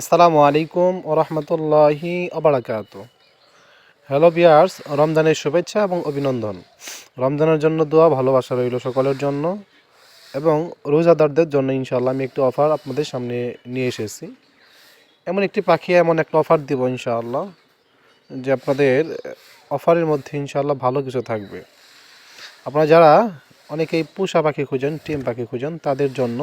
আসসালামু আলাইকুম ও রহমতুল্লাহি অবরাকাত হ্যালো বিয়ার্স রমজানের শুভেচ্ছা এবং অভিনন্দন। রমজানের জন্য দোয়া, ভালোবাসা রইল সকলের জন্য এবং রোজাদারদের জন্য ইনশাল্লাহ আমি একটু অফার আপনাদের সামনে নিয়ে এসেছি। এমন একটি পাখি, এমন একটা অফার দিব ইনশাআল্লাহ যে আপনাদের অফারের মধ্যে ইনশাআল্লাহ ভালো কিছু থাকবে। আপনারা যারা অনেকেই পোষা পাখি খুঁজেন, টিম পাখি খুঁজেন, তাদের জন্য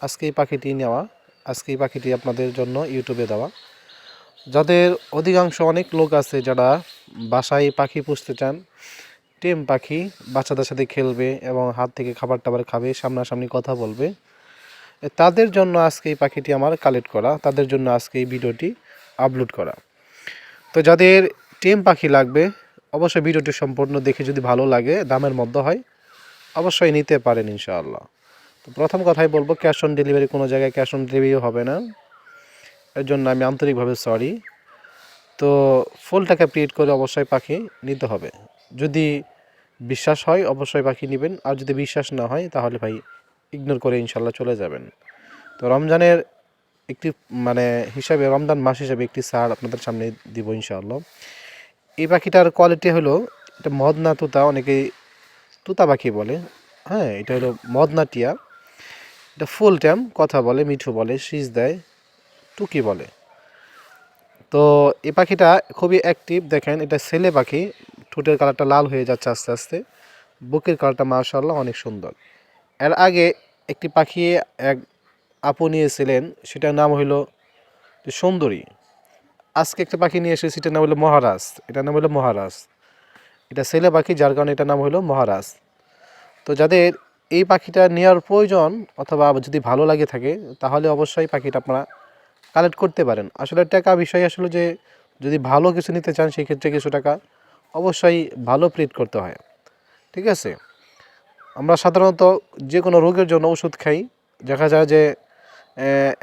আজকে এই পাখিটি নেওয়া আজকে এই পাখিটি আপনাদের জন্য ইউটিউবে দেওয়া। যাদের অধিকাংশ অনেক লোক আছে যারা বাসায় পাখি পুষতে চান, টেম পাখি বাচ্চাদের সাথে খেলবে এবং হাত থেকে খাবার টাবার খাবে, সামনাসামনি কথা বলবে। তাদের জন্য আজকে এই পাখিটি আমার কালেক্ট করা, তাদের জন্য আজকে এই ভিডিওটি আপলোড করা। তো যাদের টেম পাখি লাগবে, অবশ্যই ভিডিওটি সম্পূর্ণ দেখে যদি ভালো লাগে, দামের মধ্যে হয়, অবশ্যই নিতে পারেন ইনশাআল্লাহ। তো প্রথম কথাই বলব ক্যাশ অন ডেলিভারি কোনো জায়গায় ক্যাশ অন ডেলিভারি হবে না। এর জন্য আমি আন্তরিকভাবে সরি তো ফুল টাকা করে অবশ্যই পাখি নিতে হবে। যদি বিশ্বাস হয়, অবশ্যই পাখি নেবেন। আর যদি বিশ্বাস না হয়, তাহলে ভাই ইগনোর করে ইনশাল্লাহ চলে যাবেন। তো রমজানের একটি মানে হিসাবে, রমজান মাস হিসাবে একটি সার আপনাদের সামনে দিব ইনশাআল্লাহ। এই পাখিটার কোয়ালিটি হলো, এটা মদনা তুতা, অনেকেই তুতা পাখি বলে। হ্যাঁ এটা হলো মদনা টিয়া। এটা ফুল টাইম কথা বলে, মিঠু বলে, শীষ দেয়, টুকি বলে। তো এই পাখিটা খুবই অ্যাক্টিভ দেখেন, এটা ছেলে পাখি, ঠোঁটের কালারটা লাল হয়ে যাচ্ছে আস্তে আস্তে। বুকের কালারটা মার্শাল্লাহ অনেক সুন্দর। এর আগে একটি পাখি এক আপু নিয়েছিলেন, সেটার নাম হইল সুন্দরী। আজকে একটা পাখি নিয়ে এসেছি, সেটার নাম হলো মহারাজ। এটার নাম হলো মহারাজ। এটা ছেলে পাখি, যার কারণে এটার নাম হলো মহারাজ। তো যাদের এই পাখিটা নেওয়ার প্রয়োজন অথবা যদি ভালো লাগে থাকে, তাহলে অবশ্যই পাখিটা আপনারা কালেক্ট করতে পারেন। আসলে টাকা বিষয় আসলে যে যদি ভালো কিছু নিতে চান, সেই ক্ষেত্রে কিছু টাকা অবশ্যই ভালো প্রিট করতে হয়। ঠিক আছে? আমরা সাধারণত যে কোনো রোগের জন্য ওষুধ খাই। দেখা যায় যে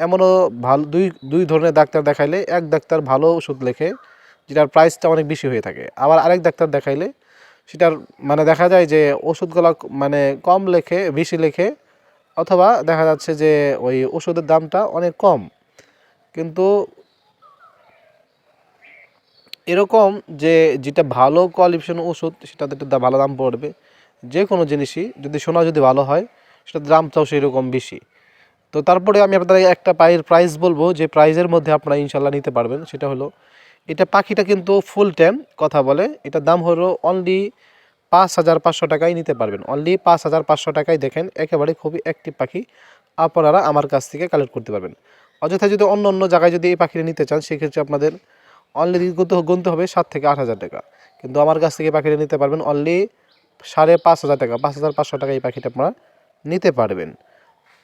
এমনও ভালো, দুই দুই ধরনের ডাক্তার দেখাইলে এক ডাক্তার ভালো ওষুধ লেখে, যেটার প্রাইসটা অনেক বেশি হয়ে থাকে। আবার আরেক ডাক্তার দেখাইলে সেটার মানে দেখা যায় যে ওষুধগুলো মানে কম লেখে, বেশি লেখে, অথবা দেখা যাচ্ছে যে ওই ওষুধের দামটা অনেক কম। কিন্তু এরকম যে যেটা ভালো কোয়ালিফিকেশন ওষুধ, সেটাতে একটু ভালো দাম পড়বে। যে কোনো জিনিসই, যদি সোনা যদি ভালো হয়, সেটার দামটাও সেই রকম বেশি। তো তারপরে আমি আপনাদের একটা পায়ের প্রাইস বলব যে প্রাইজের মধ্যে আপনারা ইনশাল্লাহ নিতে পারবেন। সেটা হলো এটা পাখিটা কিন্তু ফুল টাইম কথা বলে। এটার দাম হলো অনলি পাঁচ হাজার পাঁচশো টাকায় নিতে পারবেন। অনলি পাঁচ হাজার পাঁচশো টাকায় দেখেন, একেবারে খুবই অ্যাক্টিভ পাখি। আপনারা আমার কাছ থেকে কালেক্ট করতে পারবেন। অযথা যদি অন্য অন্য জায়গায় যদি এই পাখিটা নিতে চান, সেক্ষেত্রে আপনাদের অনলি গুনতে গুনতে হবে সাত থেকে আট হাজার টাকা। কিন্তু আমার কাছ থেকে পাখিটা নিতে পারবেন অনলি সাড়ে পাঁচ হাজার টাকা। পাঁচ হাজার পাঁচশো টাকা এই পাখিটা আপনারা নিতে পারবেন।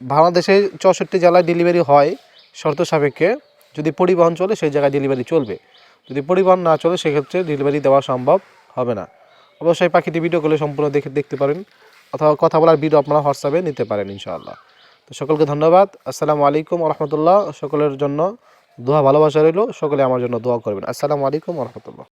বাংলাদেশে চৌষট্টি জেলায় ডেলিভারি হয়, শর্ত সাপেক্ষে। যদি পরিবহন চলে, সেই জায়গায় ডেলিভারি চলবে। যদি পরিবহন না চলে, সেক্ষেত্রে ডেলিভারি দেওয়া সম্ভব হবে না। অবশ্যই পাখিটি ভিডিও করলে সম্পূর্ণ দেখে, দেখতে পারেন অথবা কথা বলার ভিডিও আপনারা হোয়াটসঅ্যাপে নিতে পারেন ইনশাআল্লাহ। তো সকলকে ধন্যবাদ। আসসালামু আলাইকুম রহমতুল্লাহ সকলের জন্য দোয়া ভালোবাসা রইল। সকলে আমার জন্য দোয়া করবেন। আসসালামু আলাইকুম রহমতুল্লাহ